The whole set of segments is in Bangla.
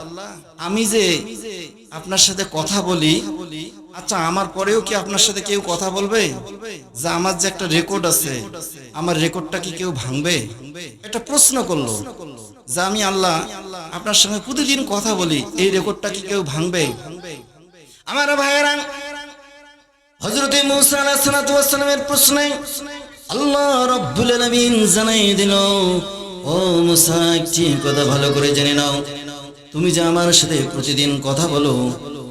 আল্লাহ আমি যে আপনার সাথে কথা বলি আচ্ছা আমার পরেও কি আপনার সাথে কেউ কথা বলবে? যে, আমার যে একটা রেকর্ড আছে, আমার রেকর্ডটা কি কেউ ভাঙবে? একটা প্রশ্ন করল। যে আমি আল্লাহ আপনার সঙ্গে প্রতিদিন কথা বলি, এই রেকর্ডটা কি কেউ ভাঙবে? আমার ভাইয়েরা হজরতে মুসা সালামের প্রশ্নে আল্লাহ রব্বুল আলামিন জানাই দিল, ও মুসা, একটি কথা ভালো করে জেনে নাও। তুমি যে আমার সাথে প্রতিদিন কথা বলো,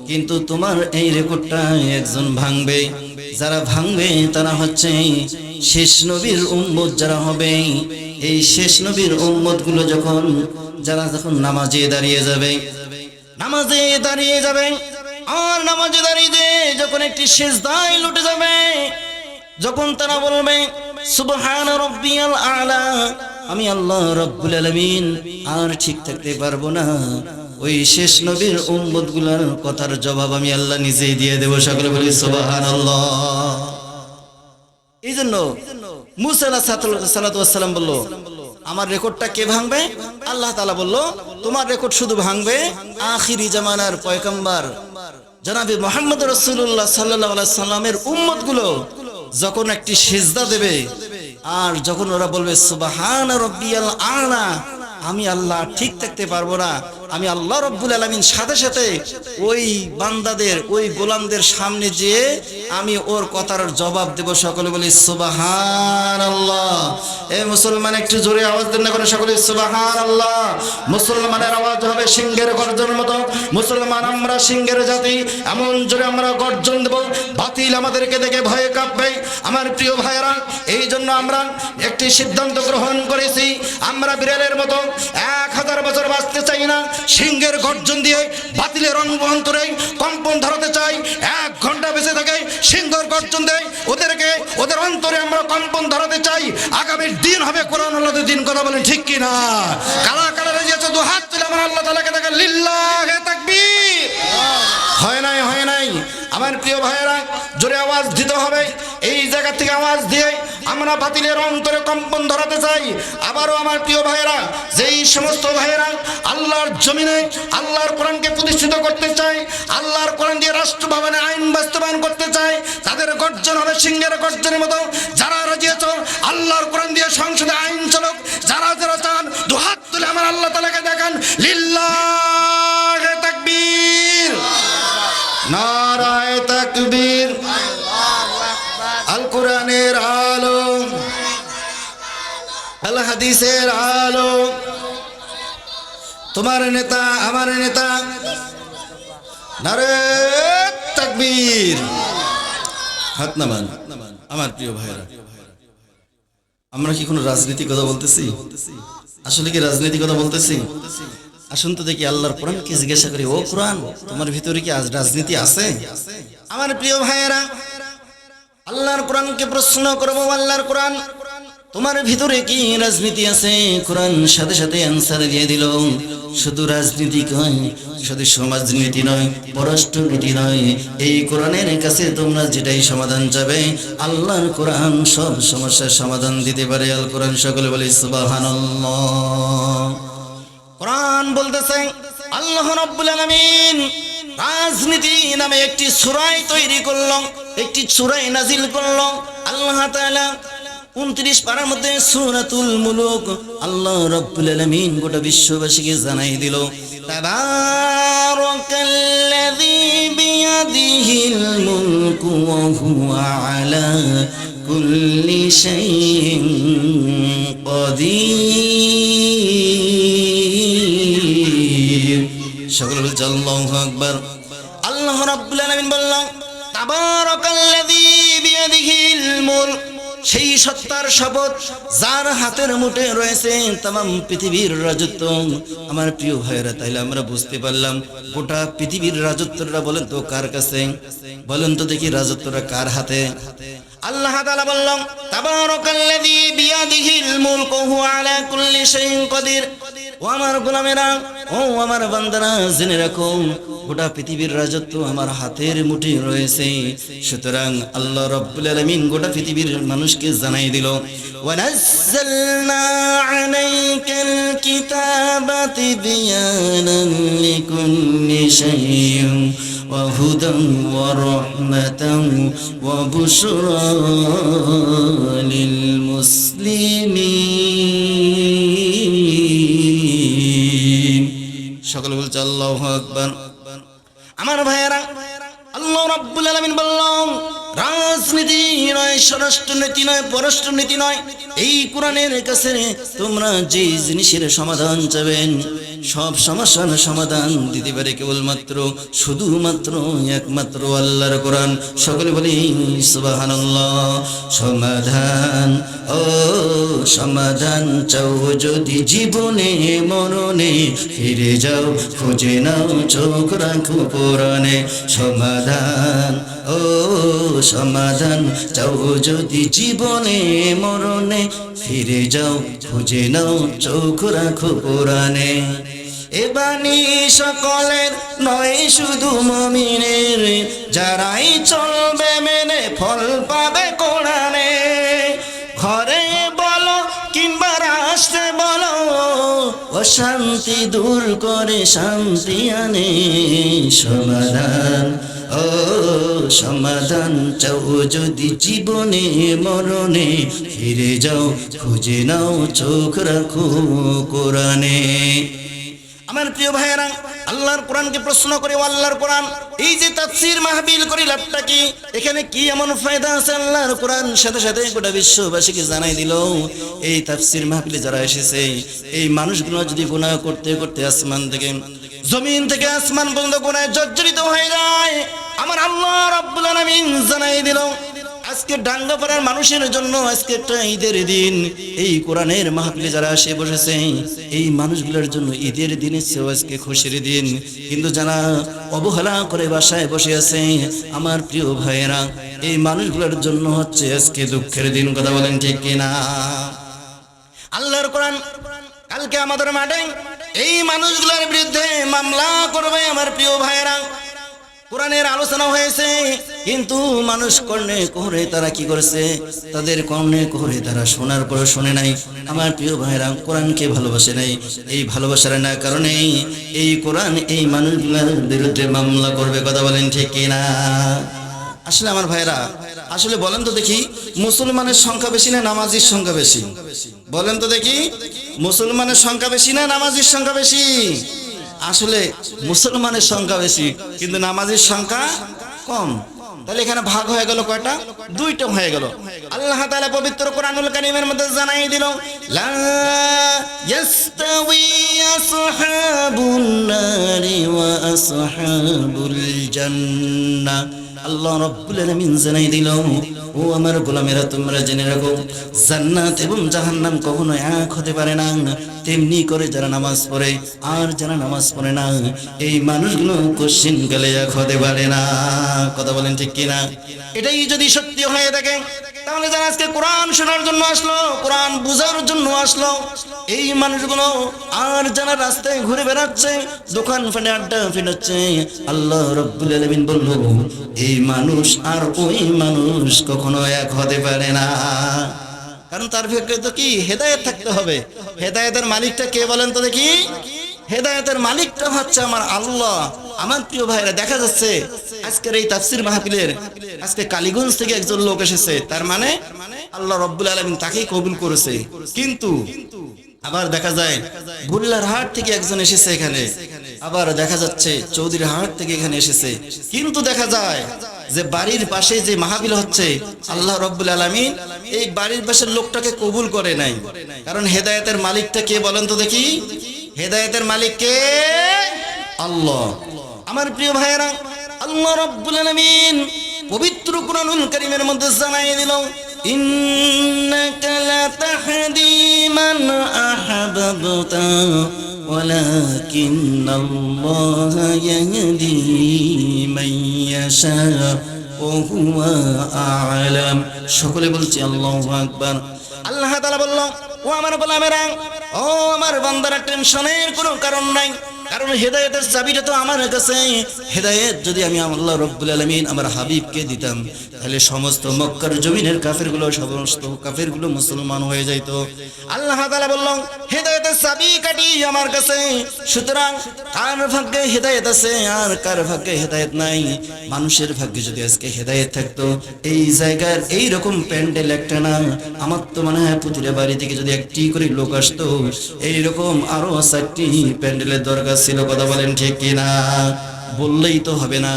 কিন্তু তোমার এই রেকর্ডটা একজন ভাঙবে। যারা ভাঙবে তারা হচ্ছে শেষ নবীর উম্মত যারা হবে। এই শেষ নবীর উম্মতগুলো যখন, যারা যখন নামাজে দাঁড়িয়ে যাবে, নামাজে দাঁড়িয়ে যাবে, আর নামাজে দাঁড়িয়ে যখন একটি শেষ দায় লুটে যাবে, যখন তারা বলবে, সুবহান রব্বিয়াল আলা আমি আল্লাহ রব্বুল আলামিন আর ঠিক থাকতে পারব না। ওই শেষ নবীর উম্মতগুলার কথার জবাব আমি আল্লাহ নিজেই দিয়ে দেবো। সকলে বলি সুবহান এই জন্য মুসা সালাতাম বলল, আমার রেকর্ডটা কে ভাঙবে? আল্লাহ তালা বলল, তোমার রেকর্ড শুধু ভাঙবে আখিরি জামানার পয়কম্বার জনাবি মোহাম্মদ রসুল্লাহ সাল্লাহ সাল্লামের উম্মতগুলো যখন একটি সেজদা দেবে, আর যখন ওরা বলবে, সুবাহান আলা আমি আল্লাহ ঠিক থাকতে পারব না। আমি আল্লাহ রব্বুল আলমিন সাথে সাথে ওই বান্দাদের, ওই গোলামদের সামনে যেয়ে আমি ওর কথার জবাব দেব। সকলে বলি সুবাহান আল্লাহ এ মুসলমান, একটু জোরে আওয়াজ দেন না করে সকলে সুবাহান আল্লাহ মুসলমানের আওয়াজ হবে সিংহের গর্জন মতো। মুসলমান, আমরা সিংহের জাতি। এমন জোরে আমরা গর্জন দেব। বাতিল আমাদেরকে দেখে ভয়ে কাঁপবে। আমার প্রিয় ভাইয়েরা, এই জন্য আমরা একটি সিদ্ধান্ত গ্রহণ করেছি। আমরা বিড়ালের মতো এক হাজার বছর বাঁচতে চাই না। সিংহের গর্জন দিয়ে বাতিলের অন্তরে কম্পন ধরাতে চাই। এক ঘণ্টা বেঁচে থাকে সিংহের গর্জন দেয়। ওদেরকে, ওদের অন্তরে আমরা কম্পন ধরাতে চাই। আগামীর দিন হবে কোরআন আল্লাহদের দিন কথা বলেন, ঠিক কিনা? কালা কারা রেজেছে দু হাত তুলে আমার আল্লাহ তালাকে দেখে লিল্লাহে হয় নাই, হয় নাই আমার প্রিয় ভাইয়েরা জোরে আওয়াজ দিতে হবে। এই জায়গা থেকে আওয়াজ দিয়ে আমরা বাতিলের অন্তরে কম্পন ধরাতে চাই। আবারও আমার প্রিয় ভাইয়েরা, যেই সমস্ত ভাইয়েরা আল্লাহর জমিনে, আল্লাহর কোরআনকে প্রতিষ্ঠিত করতে চায় আল্লাহর কোরআন দিয়ে রাষ্ট্র ভবনে আইন বাস্তবায়ন করতে চায় তাদের গর্জন হবে সিংহের গর্জনের মতো। যারা রাজিয়েছ আল্লাহর কোরআন দিয়ে সংসদে আইন চলক। যারা যারা চান হাদিসের আলো। তোমার নেতা, আমার নেতা। নারে তাকবীর। হাত নামান আমার প্রিয় ভাইরা আমরা কি কোনো রাজনীতি কথা বলতেছি? আসলে কি রাজনীতি কথা বলতেছি? আসুন তো দেখি আল্লাহর কোরআনকে জিজ্ঞাসা করি, ও কোরআন, তোমার ভিতরে কি আজ রাজনীতি আছে? আমার প্রিয় ভাইয়েরা, আল্লাহর কোরআনকে প্রশ্ন করব, আল্লাহর কোরআন তোমার ভিতরে কি রাজনীতি আছে? কোরআন সাথে সাথে অ্যান্সার দিয়ে দিল। শুধু রাজনীতি নয় শুধু সমাজনীতি নয় পররাষ্ট্রনীতি নয়। এই কোরআনের কাছে তোমরা যেটাই সমাধান চাবে, আল্লাহর কোরআন সব সমস্যার সমাধান দিতে পারে। আল কোরআন সকলে বলে, সুবহানাল্লাহ। কোরআন বলতেছে, আল্লাহ রাব্বুল আলামিন রাজনীতি নামে একটি সুরাই তৈরি করল, একটি সুরাই নাজিল করল। আল্লাহ তাআলা উনত্রিশ পারার মধ্যে সুরাতুল মুলুক আল্লাহ রব্বুল আলামিন গোটা বিশ্ববাসীকে জানাই দিল। তাবারাকাল্লাযী বিয়াদিহিল মুলকু ওয়া হুয়া আলা কুল্লি শাইইন কদির সকল আল্লাহু আকবার। আল্লাহ রাব্বুল আলামিন বললেন তাবারাকাল্লাযী বিয়াদিহিল মুলক সেই সত্তার শপথ যার হাতের মুঠে রয়েছে তাম পৃথিবীর রাজত্ব। আমার প্রিয় ভাইয়েরা, তাইলে আমরা বুঝতে পারলাম গোটা পৃথিবীর রাজত্বটা বলেন তো কার কাছে? বলেন তো দেখি রাজত্বটা কার হাতে? আল্লাহ বললাম কুল্লি ও আমার বান্দারা জেনে রাখো, গোটা পৃথিবীর রাজত্ব আমার হাতের মুঠি রয়েছে। সুতরাং আল্লাহ রব্বুল আলামিন গোটা পৃথিবীর মানুষকে জানাই দিল, ওয়ানাজ্জালনা লিল সকলে বলছে, আল্লাহ আকবার। আমার ভাইয়েরা, আল্লাহ রাব্বুল আলামিন বললাম রাজনীতি নয়, স্বরাষ্ট্রনীতি নয়, পররাষ্ট্রনীতি নয়। এই কোরআনের কাছে তোমরা যে জিনিসের সমাধান চাবেন, সব সমস্যার সমাধান দিতে পারে কেবলমাত্র, শুধুমাত্র একমাত্র আল্লাহর কোরআন। সকলে বলি, সুবহানাল্লাহ। সমাধান, ও সমাধান চাও যদি জীবনে মরণে ফিরে যাও, খুঁজে নাও, চোখ রাখো পুরাণে। সমাধান, ও সমাধান চাও যদি জীবনে মরণে ফিরে যাও, খুঁজে নাও, চোখ রাখো পুরাণে। এ সকলের নয়, শুধু মমিনের। যারাই চলবে মেনে ফল পাবে কোরআনে। ঘরে অশান্তি দূর করে শান্তি আনে। সমাধান, ও সমাধান চাও যদি জীবনে মরণে। ফিরে যাও, খুঁজে নাও, চোখ রাখো কোরআনে। আমার প্রিয় ভাইয়েরা আল্লাহর কোরআনকে প্রশ্ন করে আল্লাহর কোরআন, এই যে তাফসীর মাহবিল করি লাভটা কি? এখানে কি এমন ফায়দা আছে? আল্লাহর কোরআন সাথে সাথে গোটা বিশ্ববাসীকে জানাই দিল, এই তাফসীর মাহবিলে যারা এসেছে, এই মানুষগুলো যদি গুনাহ করতে করতে আসমান থেকে, জমিন থেকে আসমান পর্যন্ত গুনায় জর্জরিত হয়ে যায়। আমার আল্লাহ রাব্বুল আলামিন জানাই দিল আজকে ডাঙ্গাপাড়ার মানুষের জন্য আজকে একটা ঈদের দিন। এই কোরআনের মাহফিলে যারা আসে বসেছে, এই মানুষগুলোর জন্য ঈদের দিনের চেয়েও আজকে খুশির দিন। কিন্তু যারা অবহেলা করে বাসায় বসে আছে, আমার প্রিয় ভাইয়েরা, এই মানুষগুলোর জন্য হচ্ছে আজকে দুঃখের দিন, কথা বলেন ঠিক কিনা? আল্লাহর কোরআন কালকে আমাদের মাঠে এই মানুষগুলোর বিরুদ্ধে মামলা করবে আমার প্রিয় ভাইয়েরা। কোরআনের আলোচনা হয়েছে, কিন্তু মানুষ কর্ণে কোহরে তারা কি করেছে? তাদের কর্ণে কোহরে তারা শোনার পর শুনে নাই। আমার প্রিয় ভাইরা, কোরআনকে ভালোবাসে নাই। এই ভালোবাসার না কারণে এই কোরআন এই মানুষগুলোর বিরুদ্ধে মামলা করবে, কথা বলেন ঠিক কিনা আসলে আমার ভাইরা, আসলে বলেন তো দেখি, মুসলমানের সংখ্যা বেশি না নামাজির সংখ্যা বেশি? বলেন তো দেখি, মুসলমানের সংখ্যা বেশি না নামাজির সংখ্যা বেশি? আসলে মুসলমানের সংখ্যা বেশি, কিন্তু নামাজের সংখ্যা কম। তাহলে এখানে ভাগ হয়ে গেল কয়টা? দুইটা হয়ে গেল। আল্লাহ তাআলা পবিত্র কোরআনুল কারীমের মধ্যে জানাই দিল, লা ইয়াস্তাউই আসহাবুন নারি ওয়া আসহাবুল জান্নাহ। আল্লাহ রব্বুল আলামিন জানাই দিল, ও আমার গোলামেরা, তোমরা জেনে রাখো, জান্নাত এবং জাহান্নাম কখনো এক হতে পারে না। তেমনি করে যারা নামাজ পড়ে আর যারা নামাজ পড়ে না, এই মানুষগুলো কোশ্চিন গেলে এক হতে পারে না। কথা বলেন ঠিক কিনা? এটাই যদি সত্যি হয়ে থাকে তাহলে যারা আজকে কোরআন শোনার জন্য আসলো, কোরআন বুঝার জন্য আসলো, এই মানুষগুলো আর যারা রাস্তায় ঘুরে বেড়াচ্ছে, দোকান ফানে আড্ডা ফিরাচ্ছে আল্লাহ রব্বুল আলামিন বলল, এই মানুষ আর ওই মানুষ কখনো এক হতে পারে না। কারণ তার ভিতরে তো কি? হেদায়েত থাকতে হবে। হেদায়েতের মালিকটা কে বলেন তো দেখি? হেদায়েতের মালিকটা হচ্ছে আমার আল্লাহ। আমার প্রিয় ভাইরা, দেখা যাচ্ছে আজকের এই তাফসির মাহফিলের, আজকে কালীগঞ্জ থেকে একজন লোক এসেছে। তার মানে আল্লাহ রব্বুল আলামিন তাকেই কবুল করেছে। কিন্তু আবার দেখা যায় গুল্লার হাট থেকে একজন এসেছে এখানে। আবার দেখা যাচ্ছে চৌধুরীর হাট থেকে এখানে এসেছে। কিন্তু দেখা যায় যে বাড়ির পাশে যে মাহাবিল হচ্ছে, আল্লাহ রব্বুল আলামিন এই বাড়ির পাশের লোকটাকে কবুল করে নাই। কারণ হেদায়েতের মালিকটা কে, বলেন তো দেখি। হেদায়েতের মালিক কে? আল্লাহ। আমার প্রিয় ভাইয়েরা আল্লাহ রব্বুল আলামিন পবিত্র কোরআনুল কারীমের মধ্যে জানাই দিল ইন্নাকা লাতাহদি মান আহাবাবতা ولكن الله يهدي من يشاء وهو أعلم সকলে বলছি আল্লাহু আকবার আল্লাহ তাআলা বলল ও আমার গোলামেরা, ও আমার বান্দারা টেনশনের কোনো কারণ নাই। কারণ হেদায়েতের চাবিটা তো আমার কাছে। হেদায়েত যদি আমি আল্লাহ রব্বুল আলমিন আমার হাবিবকে দিতাম, তাহলে সমস্ত মক্কার জমিনের কাফেরগুলো, সমস্ত কাফেরগুলো মুসলমান হয়ে যাইতো। আল্লাহ তাআলা বলল, হেদায়েতের চাবি কাটি আমার কাছে। সুতরাং কার ভাগ্যে হেদায়েত আছে আর কার ভাগ্যে হেদায়েত নাই? মানুষের ভাগ্যে যদি আজকে হেদায়েত থাকতো, এই জায়গার এই রকম প্যান্ডেল একটা না। আমার তো মনে হয় প্রতিটা বাড়ি থেকে যদি একটি করে লোক আসতো। এইরকম আরও চারটি প্যান্ডেলের দরকার ছিল, কথা বলেন ঠিক কিনা? বললেই তো হবে না।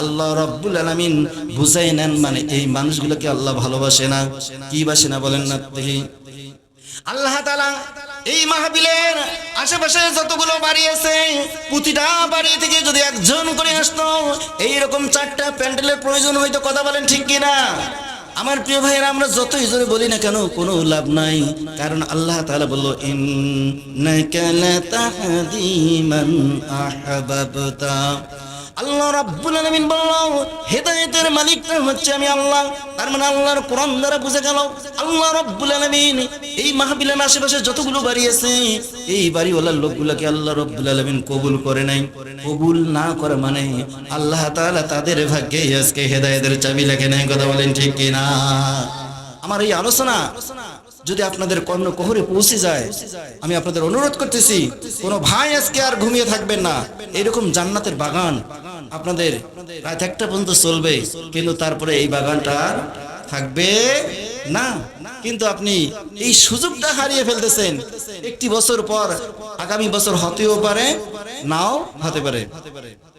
আল্লাহ রব্বুল আলামিন বুঝাই নেন মানে এই মানুষগুলোকে আল্লাহ ভালোবাসে না। কি বাসে না বলেন না দেখি আল্লাহ এই মাহবিলের আশেপাশে যতগুলো বাড়ি আছে, প্রতিটা বাড়ি থেকে যদি একজন করে আসতো, এইরকম চারটা প্যান্ডেলের প্রয়োজন হয়তো, কথা বলেন ঠিক কিনা? আমার প্রিয় ভাইয়েরা, আমরা যতই জোরে বলি না কেন, কোনো লাভ নাই। কারণ আল্লাহ তাআলা বলল, ইন্নাকা লাতাহদি মান আহবাবতা। আল্লাহ রাব্বুল আলামিন বলল, হেদায়েতের মালিকটা হচ্ছে আমি আল্লাহ। তার মানে আল্লাহর কোরআন দ্বারা বুঝে গেল, আল্লাহ রাব্বুল আলামিন এই মাহফিলের আশেপাশে যতগুলো বাড়ি আছে, এই বাড়িওয়ালার লোকগুলোকে আল্লাহ রাব্বুল আলামিন কবুল করে নাই। কবুল না করে মানে আল্লাহ তাআলা তাদের ভাগ্যে আজকে হেদায়েতের চাবি লেখে নাই, কথা বলেন ঠিক কিনা? আমার এই আলোচনা যদি আপনাদের কর্ণ কোহরে পৌঁছে যায়, আমি আপনাদের অনুরোধ করতেছি, কোনো ভাই আজকে আর ঘুমিয়ে থাকবেন না। এরকম জান্নাতের বাগান আপনাদের রাত একটা পর্যন্ত চলবে, কিন্তু তারপরে এই বাগানটা থাকবে না। কিন্তু আপনি এই সুযোগটা হারিয়ে ফেলতেছেন। একটি বছর পর আগামী বছর হতেও পারে, নাও হতে পারে।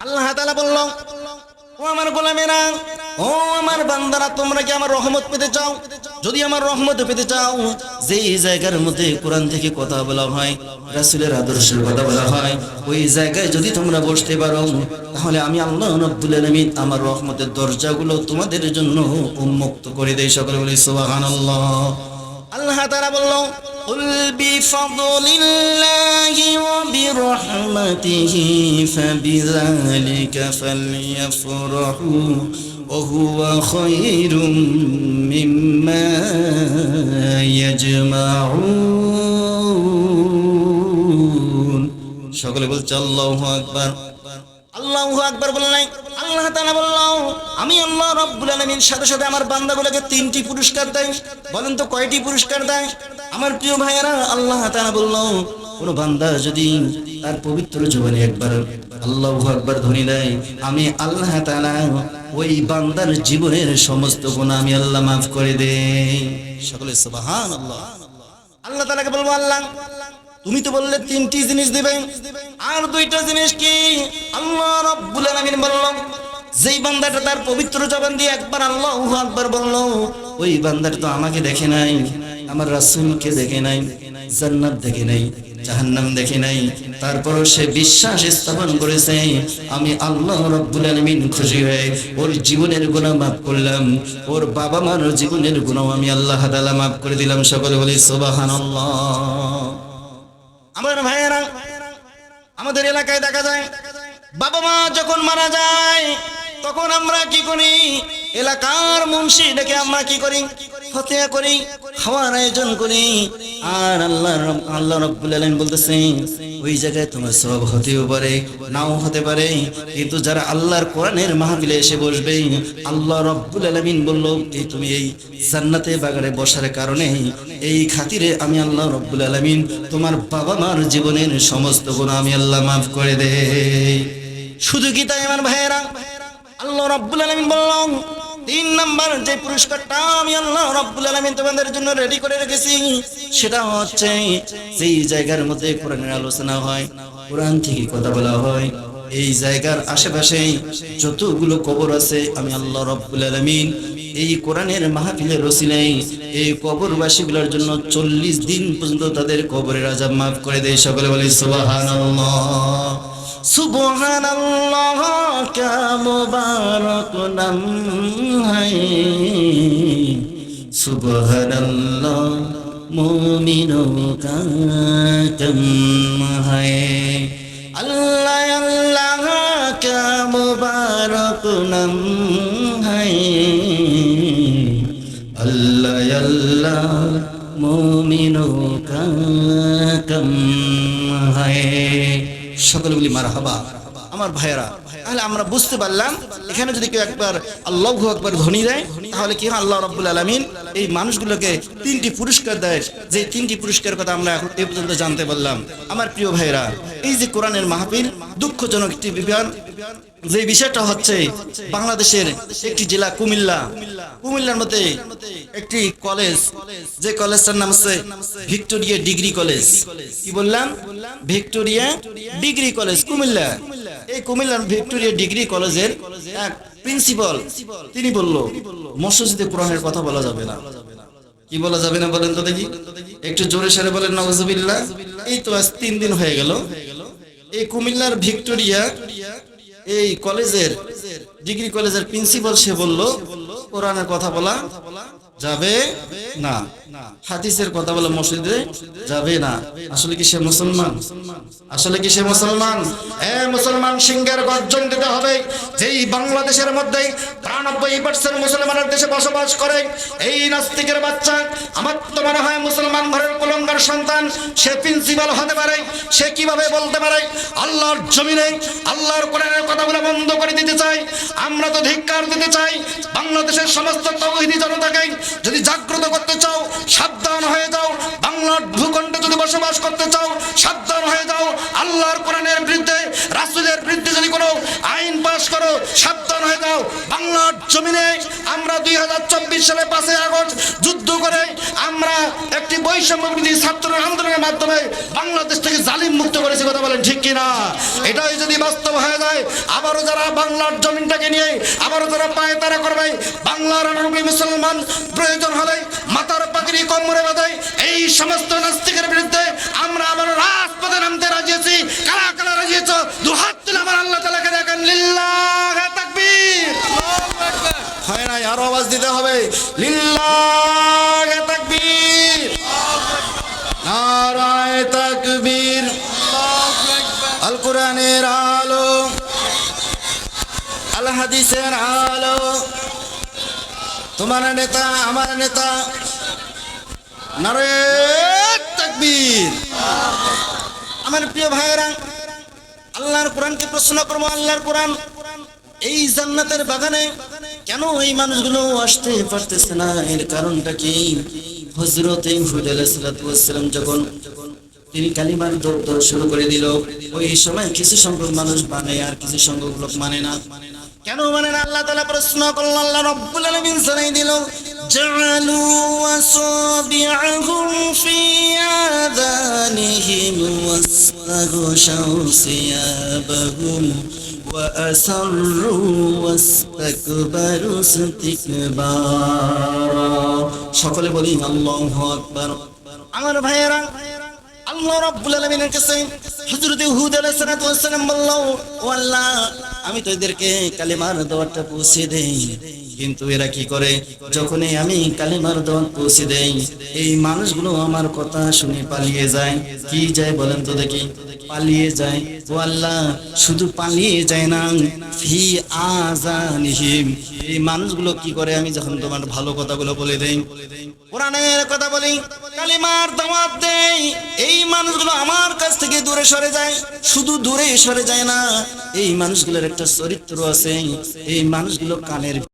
আল্লাহ তাআলা বলল, ও আমার গোলামেরা, ও আমার বান্দারা, তোমরা কি আমার রহমত পেতে চাও? যদি আমার রহমত পেতে চাও যেই জায়গার মধ্যে কোরআন থেকে কথা বলা হয় রাসূলের আদর্শের কথা বলা হয় ওই জায়গায় যদি তোমরা বসতে পারো তাহলে আমি আল্লাহ রাব্বুল আলামিন আমার রহমতের দরজাগুলো তোমাদের জন্য উন্মুক্ত করে দেই সকলে বলি সুবহানাল্লাহ আল্লাহ তাআলা বলল قل بفضل الله وبرحمته فبذلك فليفرحوا وهو خير مما يجمعون সকলে বলছে আল্লাহু আকবার আল্লাহু আকবার বললেন আল্লাহ তাআলা বলল আমি আল্লাহ রাব্বুল আলামিন সাথে সাথে আমার বান্দাগুলোকে তিনটি পুরস্কার দেয় বলেন তো কয়টি পুরস্কার দেয় আমার প্রিয় ভাইয়েরা আল্লাহ তাআলা বলল কোন বান্দা যদি তার পবিত্র জীবনে একবার আল্লাহু আকবার ধ্বনি দেয়, আমি আল্লাহ তাআলা ওই বান্দার জীবনের সমস্ত গুনাহ আমি আল্লাহ মাফ করে সকলে সুবহানাল্লাহ। আল্লাহ তাআলাকে বলব, আল্লাহ, তুমি তো বললে তিনটি জিনিস আর দুইটা জিনিস কি? আল্লাহ রাব্বুল আলামিন যেই বান্দাটা তার পবিত্র জবান দিয়ে একবার আল্লাহু আকবার বলল, ওই বান্দাটা তো আমাকে দেখে নাই, আমার রাসূলকে দেখে নাই, জান্নাত দেখে নাই। জাহান্নাম দেখে নাই। তারপরও সে বিশ্বাস স্থাপন করেছে, আমি আল্লাহ রাব্বুল আলামিন খুশি হয়ে ওর জীবনের গুনাহ মাফ করলাম, ওর বাবা মার জীবনের গুনাহ আমি আল্লাহ তাআলা মাফ করে দিলাম, সকলে বলি সুবহানাল্লাহ। আমার ভাইয়েরা, আমাদের এলাকায় দেখা যায় বাবা মা যখন মারা যায়, তখন আমরা কি করি? এলাকার মুন্সি ডেকে আমরা কি করি? ফতেয়া করি। খাওয়ার আয়োজন করি। আর আল্লাহ আল্লাহ রব্বুল আলামিন বলতেছে, ওই জায়গায় তোমার সব হতেও পারে, নাও হতে পারে। কিন্তু যারা আল্লাহর কোরআনের মাহফিলে এসে বসবে, আল্লাহ রব্বুল আলামিন বলল এই তুমি এই জান্নাতে বাগানে বসার কারণে, এই খাতিরে আমি আল্লাহ রব্বুল আলামিন তোমার বাবা মার জীবনের সমস্ত গুনাহ আমি আল্লাহ মাফ করে দেই। শুধু কি তাই আমার ভাইয়েরা? আল্লাহ রব্বুল আলামিন বললাম তিন নাম্বার যে পুরস্কারটা আমি আল্লাহ রব্বুল আলামিন তোমাদের জন্য রেডি করে রেখেছি, সেটা হচ্ছে যেই জায়গার মধ্যে কোরআনের আলোচনা হয়, কোরআন থেকে কথা বলা হয়, এই জায়গার আশেপাশে যতগুলো কবর আছে, আমি আল্লাহ রব্বুল আলামিন এই কোরআনের মাহফিলের রসিলাই এই কবরবাসীগুলোর জন্য চল্লিশ দিন পর্যন্ত তাদের কবরের আজাব মাফ করে দেয়। সকলে বলে, সুবহানাল্লাহ। সুবহানাল্লাহ কা মুবারক নাম হাই সুবহানাল্লাহ মুমিনো কম হায় আল্লাহ আল্লাহ কা মুবারক নাম সকলে বলি মার হাবা আমার ভাইয়েরা, তাহলে আমরা বুঝতে পারলাম, এখানে যদি কেউ একবার আল্লাহ একবার ধনী দেয়, তাহলে কি আল্লাহ রব্বুল আলমিন এই মানুষগুলোকে তিনটি পুরস্কার দেয়। যে তিনটি পুরস্কার কথা আমরা এখন এ পর্যন্ত জানতে পারলাম। আমার প্রিয় ভাইরা এই যে কোরআনের মাহফিল, দুঃখজনক একটি বিভাগ যে বিষয়টা হচ্ছে বাংলাদেশের একটি জেলা কুমিল্লা। কুমিল্লার মধ্যে একটি কলেজ, যে কলেজটার নাম হচ্ছে ভিক্টোরিয়া ডিগ্রি কলেজ। কি বললাম? Victoria degree college, Comilla. এই কুমিল্লার ভিক্টোরিয়া ডিগ্রি কলেজের এক প্রিন্সিপাল, তিনি বলল, মসজিদে কোরআনের কথা বলা যাবে না। কি বলা যাবে না বলেন তো দেখি। একটু জোরে সারে বলেন নওয়াজবিল্লাহ এই তো আজ তিন দিন হয়ে গেল। এই কুমিল্লার ভিক্টোরিয়া এই কলেজের ডিগ্রি কলেজের প্রিন্সিপাল সে বলল কোরআনের কথা বলা যাবে না। হাদিসের কথা বলে মসজিদে যাবে না। আসলে কি সে মুসলমান? আসলে কি সে মুসলমান? এ মুসলমান সিংহের গর্জন দিতে হবে। যেই বাংলাদেশের মধ্যে তিরানব্বই পার্সেন্ট মুসলমানের দেশে বসবাস করে, এই নাস্তিকের বাচ্চা, আমার তো মনে হয় মুসলমান ঘরের কুলঙ্গার সন্তান, সে প্রিন্সিপাল হতে পারে, সে কীভাবে বলতে পারে? আল্লাহর জমিনে, আল্লাহর কোরআনের কথাগুলো বন্ধ করে দিতে চাই আমরা তো ধিক্কার দিতে চাই। বাংলাদেশের সমস্ত তৌহিদি জনতাকে যদি জাগ্রত করতে চাও সাবধান হয়ে যাও। বাংলার ভূখণ্ডে যদি বসবাস করতে চাও, সাবধান হয়ে যাও। আল্লাহর কোরআনের বিরুদ্ধে, রাসুলের বিরুদ্ধে যদি কোনো আইন পাশ করো, সাবধান হয়ে যাও। বাংলার জমিনে আমরা দুই হাজার চব্বিশ সালে পাঁচই আগস্ট যুদ্ধ করে আমরা একটি বৈষম্য ছাত্র আন্দোলনের মাধ্যমে বাংলাদেশ থেকে জালিম মুক্ত করেছি, কথা বলেন ঠিক কিনা? এটাই যদি বাস্তব হয়ে যায়, আবারও যারা বাংলার জমিনটাকে নিয়ে আবারও যারা পায়ে তারা করবে, বাংলার মুসলমান প্রয়োজন হলে মাথার পাগড়ি কম্বরে বাঁধে, এই সমস্ত নাস্তিকের বিরুদ্ধে আমরা আবার রাজপথে নামতে রাজি আছি। কারা কারা রাজি আছো? দু হাত তুলে আমার আল্লাহ তালাকে দেখেন। লিল্লাহ তাকবীর। হয় নাই, আরও আওয়াজ দিতে হবে। লিল্লাহ তাকবীর। নারায় আল। আলো। তোমার নেতা, আমার নেতা। নারে তাকবীর। আমার প্রিয় ভাইয়েরা, আল্লাহর কোরআনকে প্রশ্ন করব, আল্লাহর কোরআন এই জান্নাতের বাগানে কেন এই মানুষগুলো আসতে পারতেছে না? এর কারণটা কি? হজরত ইহুদ যখন তিনি কালিমার দৌড় শুরু করে দিল, ওই সময় কিছু সংখ্যক মানুষ মানে আর কিছু সংখ্যক লোক মানে না। কেন মানে না? আল্লাহ তাআলা প্রশ্ন করলেন, আল্লাহ রাব্বুল আলামিন দিল জাআলু আসাবিআহুম ফি আযানিহিম ওয়াস্তাগশাউ وأسروا واستكبروا استكبارا সকলে বলি আল্লাহু আকবার আমার ভাইয়েরা আল্লাহ রাব্বুল আলামিনের কাছে হযরত হুদ আলাইহিস সালাতু ওয়াস সালাম বলল ও আল্লাহ আমি তো এদেরকে কালিমার দাওয়াতটা পৌঁছে দেই কিন্তু এরা কি করে যখনই আমি কালিমার দাওয়াত পৌঁছে দেই এই মানুষগুলো আমার কথা শুনে পালিয়ে যায় কি যায় বলেন তো দেখি পালিয়ে যায়। ও আল্লাহ, শুধু পালিয়ে যায় না ফি আজানিহিম এই মানুষগুলো কি করে? আমি যখন তোমার ভালো কথাগুলো বলে দেই, কোরআনের কথা বলি, কালিমার দাওয়াত দেই, এই মানুষগুলো আমার কাছ থেকে দূরে সরে যায়। শুধু দূরে সরে যায় না, এই মানুষগুলোর একটা চরিত্র আছে, এই মানুষগুলো কানের